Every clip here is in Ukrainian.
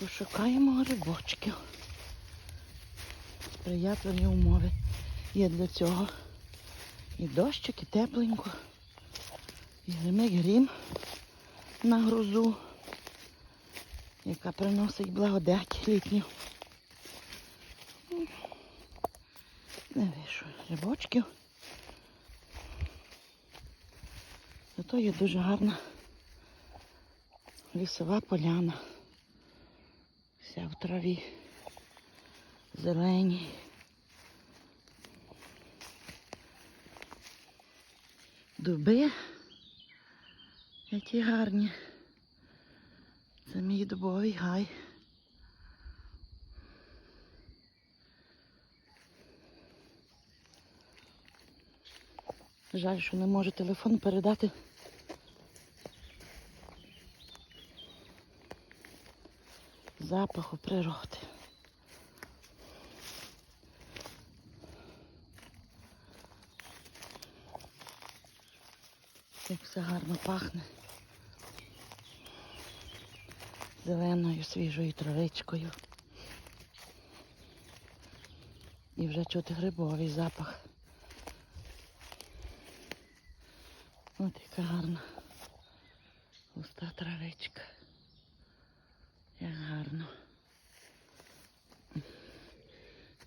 Пошукаємо грибочків. Сприятливі умови є для цього. І дощик, і тепленько, і гримить грім на грозу, яка приносить благодать літню. Не вишу грибочків. Зато є дуже гарна лісова поляна. Вся в траві. Зеленій. Дуби. Які гарні. Це мій дубовий гай. Жаль, що не можу телефон передати. Запаху природи. Як все гарно пахне. Зеленою свіжою травичкою. І вже чути грибовий запах. От яка гарна густа травичка. Гарно.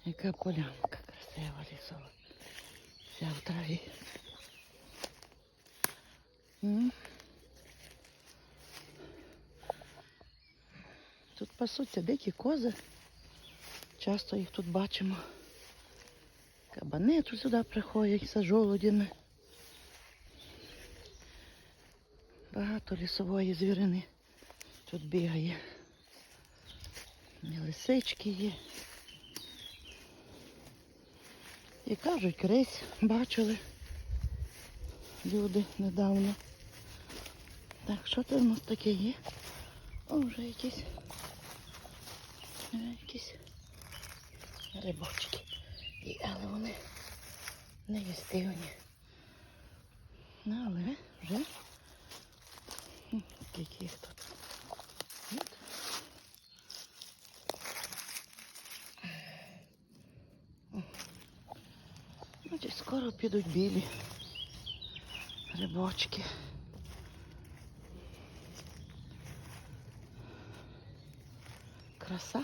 Яка полянка красива лісова. Вся в траві. Тут пасуться дикі кози. Часто їх тут бачимо. Кабани тут сюди приходять за жолудями. Багато лісової звірини тут бігає. Лисички є. І кажуть, крись бачили люди недавно. Так, що це в нас таке є? О, вже якісь. е, Якісь рибочки. І, але вони не їстивні. Ну, але вже М, Скільки їх тут? От. О. Значить, скоро підуть білі рибочки. Краса.